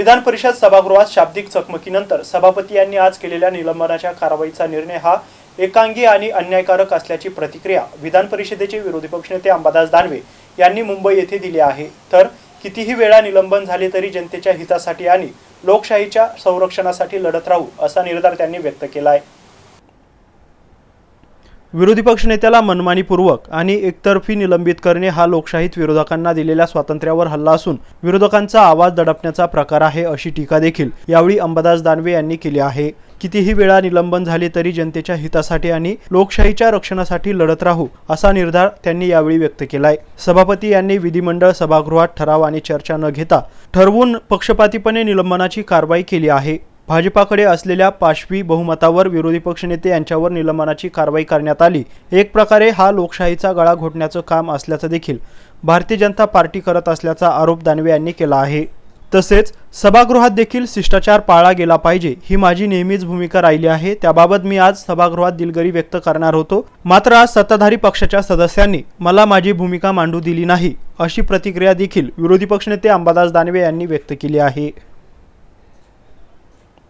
विधान परिषद सभागृहात शाब्दिक चकमकीनंतर सभापती यांनी आज केलेल्या निलंबनाच्या कारवाईचा निर्णय हा एकांगी आणि अन्यायकारक असल्याची प्रतिक्रिया विधान परिषदेचे विरोधी पक्षनेते अंबादास दानवे यांनी मुंबई येथे दिली आहे. तर कितीही वेळा निलंबन झाले तरी जनतेच्या हितासाठी आणि लोकशाहीच्या संरक्षणासाठी लढत राहू असा निर्धार त्यांनी व्यक्त केला आहे विरोधी पक्ष नेत्याला मनमानीपूर्वक आणि एकतर्फी निलंबित करणे हा लोकशाहीत विरोधकांना दिलेल्या स्वातंत्र्यावर हल्ला असून विरोधकांचा आवाज दडपण्याचा प्रकार आहे अशी टीका देखील यावेळी अंबादास दानवे यांनी केली आहे. कितीही वेळा निलंबन झाले तरी जनतेच्या हितासाठी आणि लोकशाहीच्या रक्षणासाठी लढत राहू असा निर्धार त्यांनी यावेळी व्यक्त केलाय. सभापती यांनी विधिमंडळ सभागृहात ठराव आणि चर्चा न घेता ठरवून पक्षपातीपणे निलंबनाची कारवाई केली आहे. भाजपाकडे असलेल्या पाशवी बहुमतावर विरोधी पक्षनेते यांच्यावर निलंबनाची कारवाई करण्यात आली. एक प्रकारे हा लोकशाहीचा गळा घोटण्याचं काम असल्याचं देखील भारतीय जनता पार्टी करत असल्याचा आरोप दानवे यांनी केला आहे. तसेच सभागृहात देखील शिष्टाचार पाळला गेला पाहिजे ही माझी नेहमीच भूमिका राहिली आहे. त्याबाबत मी आज सभागृहात दिलगिरी व्यक्त करणार होतो. मात्र आज सत्ताधारी पक्षाच्या सदस्यांनी मला माझी भूमिका मांडू दिली नाही अशी प्रतिक्रिया देखील विरोधी पक्षनेते अंबादास दानवे यांनी व्यक्त केली आहे.